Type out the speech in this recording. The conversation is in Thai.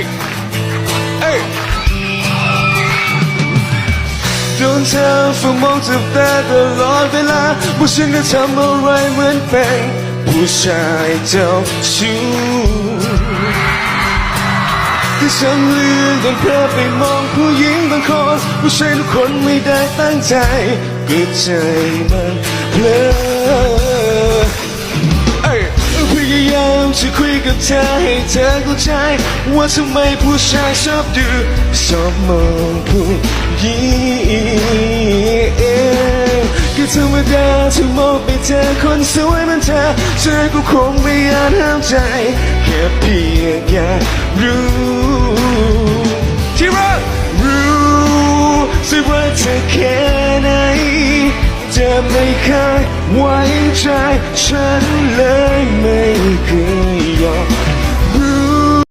ยเอ้ยโดนเธอฝืนมองจับตาตลอดเวลาว่าฉันจะทำอะไรเหมือนเป็นผู้ชายเจ้าชู้ที่ฉันลือนจนเพ้อไปมองผู้หญิงบางคนผู้ชายทุกคนไม่ได้ตั้งใจก็ใจมันเพลอ กับเธอให้เธอเข้าใจ ว่าทำไมผู้ชายชอบดูชอบมองผู้หญิงก็ธรรมดาที่มองไปเจอคนสวยมือนเธอเธอก็คงไม่อาจห้ามใจ แค่เพียงแค่รู้ที่รักรู้สิว่าเธอแค่ไหนจะไม่เคยไว้ใจฉันเลย